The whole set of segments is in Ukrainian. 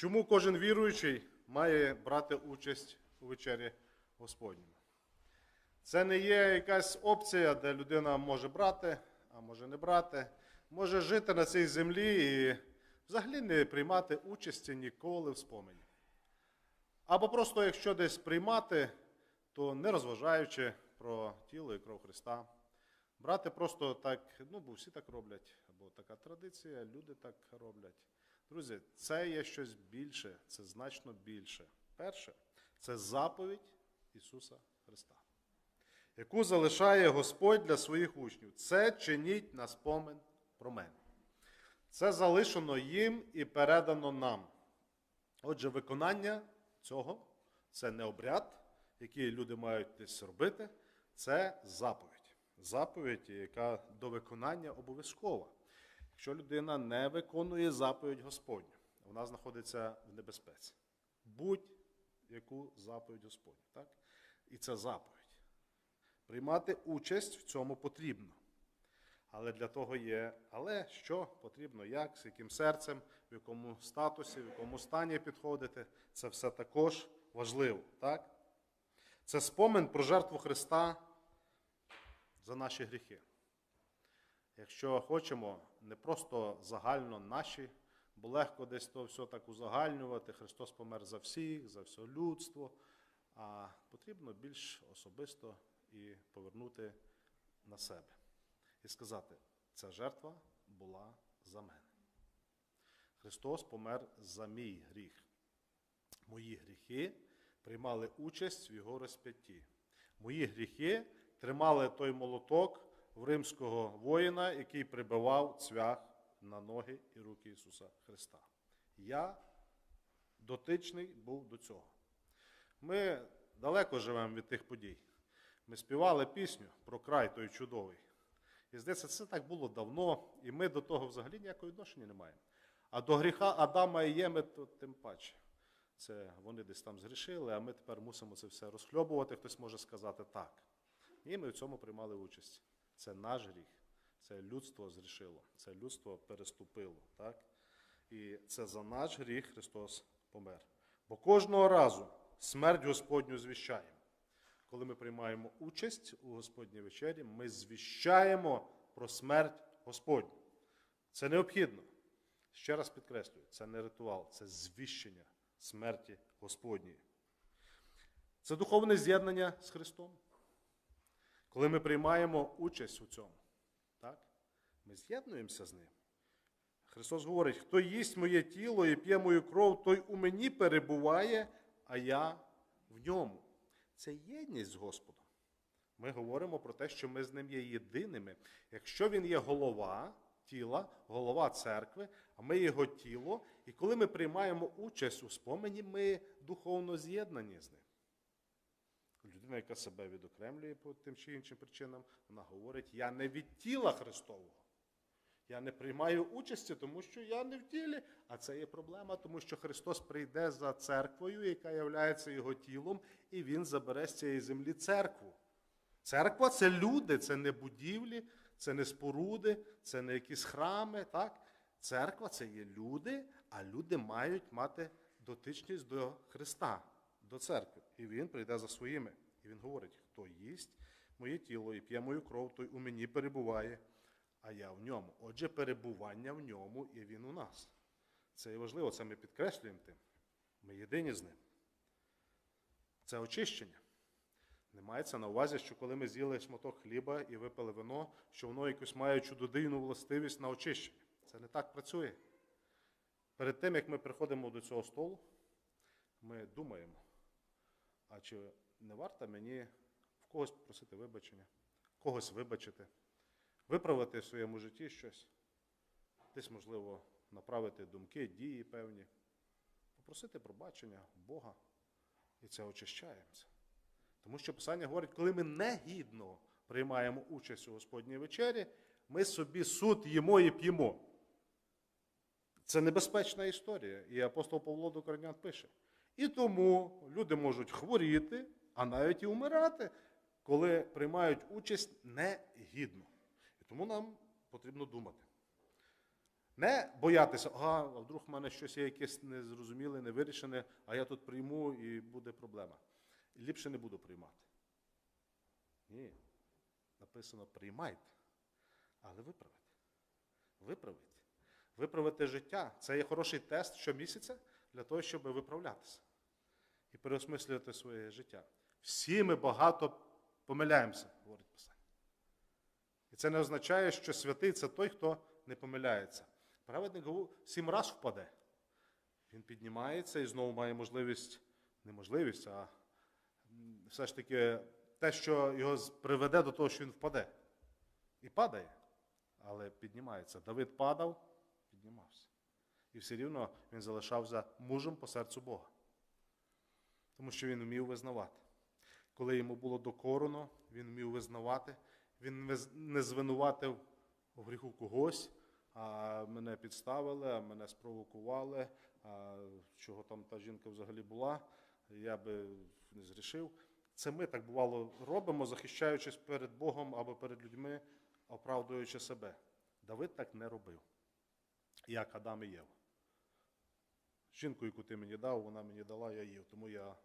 Чому кожен віруючий має брати участь у вечері Господньому? Це не є якась опція, де людина може брати, а може не брати, може жити на цій землі і взагалі не приймати участі ніколи в спомені. Або просто, якщо десь приймати, то не розважаючи про тіло і кров Христа. Брати просто так, ну, бо всі так роблять, або така традиція, люди так роблять. Друзі, це є щось більше, це значно більше. Перше, це заповідь Ісуса Христа, яку залишає Господь для своїх учнів. Це чиніть на спомин про мене. Це залишено їм і передано нам. Отже, виконання цього це не обряд, який люди мають десь робити, це заповідь. Заповідь, яка до виконання обов'язкова. Якщо людина не виконує заповідь Господню, вона знаходиться в небезпеці. Будь-яку заповідь Господню. Так? І це заповідь. Приймати участь в цьому потрібно. Але для того є, але що потрібно, як, з яким серцем, в якому статусі, в якому стані підходити, це все також важливо. Так? Це спомин про жертву Христа за наші гріхи. Якщо хочемо, не просто загально наші, бо легко десь то все так узагальнювати, Христос помер за всіх, за все людство, а потрібно більш особисто і повернути на себе. І сказати, ця жертва була за мене. Христос помер за мій гріх. Мої гріхи приймали участь в Його розп'ятті. Мої гріхи тримали той молоток в римського воїна, який прибивав цвях на ноги і руки Ісуса Христа. Я дотичний був до цього. Ми далеко живемо від тих подій. Ми співали пісню про край той чудовий. І здається, це так було давно, і ми до того взагалі ніякого відношення не маємо. А до гріха Адама і Єми, то тим паче. Це вони десь там згрішили, а ми тепер мусимо це все розхльобувати. Хтось може сказати так. І ми в цьому приймали участь. Це наш гріх, це людство згрішило, це людство переступило. Так? І це за наш гріх Христос помер. Бо кожного разу смерть Господню звіщаємо. Коли ми приймаємо участь у Господній вечері, ми звіщаємо про смерть Господню. Це необхідно. Ще раз підкреслюю, це не ритуал, це звіщення смерті Господньої. Це духовне з'єднання з Христом. Коли ми приймаємо участь у цьому, так? ми з'єднуємося з Ним. Христос говорить: хто їсть моє тіло і п'є мою кров, той у мені перебуває, а я в ньому. Це єдність з Господом. Ми говоримо про те, що ми з ним є єдиними. Якщо він є голова тіла, голова церкви, а ми його тіло, і коли ми приймаємо участь у спомені, ми духовно з'єднані з ним. Людина, яка себе відокремлює по тим чи іншим причинам, вона говорить: я не від тіла Христового. Я не приймаю участі, тому що я не в тілі. А це є проблема, тому що Христос прийде за церквою, яка є його тілом, і Він забере з цієї землі церкву. Церква це люди, це не будівлі, це не споруди, це не якісь храми. так? Церква це є люди, а люди мають мати дотичність до Христа, до церкви. І Він прийде за своїми. І Він говорить: хто їсть моє тіло і п'є мою кров, той у мені перебуває а я в ньому. Отже, перебування в ньому і він у нас. Це і важливо, це ми підкреслюємо тим. Ми єдині з ним. Це очищення. Не мається на увазі, що коли ми з'їли шматок хліба і випили вино, що воно якусь має чудодивну властивість на очищення. Це не так працює. Перед тим, як ми приходимо до цього столу, ми думаємо, а чи не варто мені в когось просити вибачення, когось вибачити виправити в своєму житті щось, десь, можливо, направити думки, дії певні, попросити пробачення Бога. І це очищаємося. Тому що Писання говорить, коли ми негідно приймаємо участь у Господній вечері, ми собі суд їмо і п'ємо. Це небезпечна історія. І апостол Павло до Корнян пише. І тому люди можуть хворіти, а навіть і умирати, коли приймають участь негідно. І Тому нам потрібно думати. Не боятися, а вдруг в мене щось є якесь незрозуміле, невирішене, а я тут прийму і буде проблема. Ліпше не буду приймати. Ні. Написано приймайте, але виправити. Виправити. Виправити життя. Це є хороший тест щомісяця для того, щоб виправлятися і переосмислювати своє життя. Всі ми багато помиляємося, говорить Писання. І це не означає, що святий це той, хто не помиляється. Праведник сім раз впаде. Він піднімається і знову має можливість, не можливість, а все ж таки те, що його приведе до того, що він впаде. І падає, але піднімається. Давид падав, піднімався. І все рівно він залишався мужем по серцю Бога. Тому що він вмів визнавати. Коли йому було докорено, він вмів визнавати, він не звинуватив у гріху когось, а мене підставили, а мене спровокували, а чого там та жінка взагалі була, я би не зрішив. Це ми так бувало робимо, захищаючись перед Богом або перед людьми, оправдуючи себе. Давид так не робив, як Адам і Єва. Жінку, яку ти мені дав, вона мені дала, я їв, тому я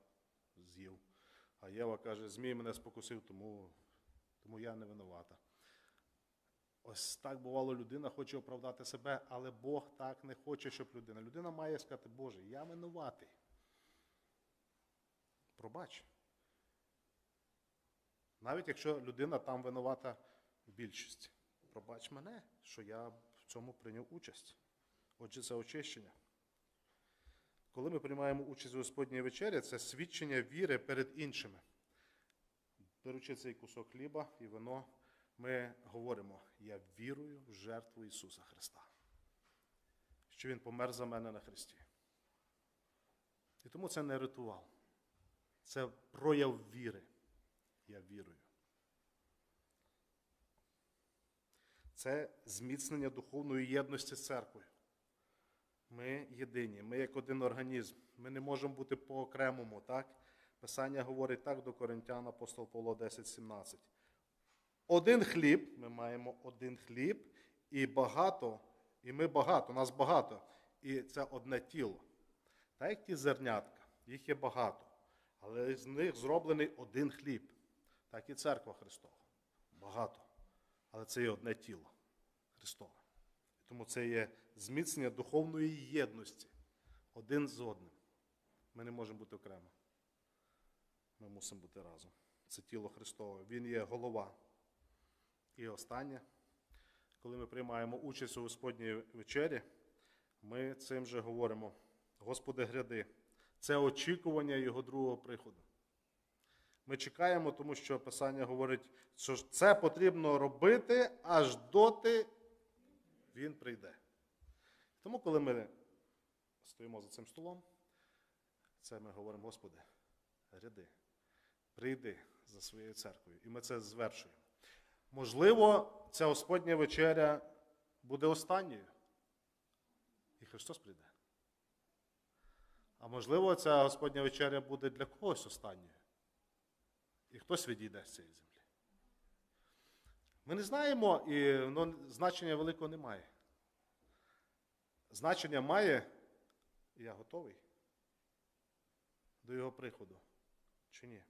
з'їв. А Єва каже, Змій мене спокусив, тому, тому я не винувата. Ось так бувало, людина хоче оправдати себе, але Бог так не хоче, щоб людина. Людина має сказати, Боже, я винуватий. Пробач. Навіть якщо людина там винувата в більшості. Пробач мене, що я в цьому прийняв участь. Отже, це очищення. Коли ми приймаємо участь у Господній вечері, це свідчення віри перед іншими. Беручи цей кусок хліба і вино, ми говоримо: Я вірую в жертву Ісуса Христа, що Він помер за мене на Христі. І тому це не ритуал, це прояв віри. Я вірую. Це зміцнення духовної єдності з церквою. Ми єдині, ми як один організм. Ми не можемо бути по-окремому, так? Писання говорить так до Коринтян, апостол Павло 10,17. Один хліб, ми маємо один хліб, і багато, і ми багато, нас багато, і це одне тіло. Так як ті зернятка, їх є багато, але з них зроблений один хліб. Так і церква Христова. Багато. Але це є одне тіло Христове. Тому це є зміцнення духовної єдності один з одним. Ми не можемо бути окремо. Ми мусимо бути разом. Це тіло Христове. Він є голова. І останнє, коли ми приймаємо участь у Господній вечері, ми цим же говоримо: Господи, гряди, це очікування Його другого приходу. Ми чекаємо, тому що Писання говорить, що це потрібно робити аж доти він прийде. Тому, коли ми стоїмо за цим столом, це ми говоримо, Господи, ряди, прийди за своєю церквою. І ми це звершуємо. Можливо, ця Господня вечеря буде останньою. І Христос прийде. А можливо, ця Господня вечеря буде для когось останньою. І хтось відійде з цієї землі. Ми не знаємо, і воно значення великого немає. Значення має, я готовий до його приходу. Чи ні?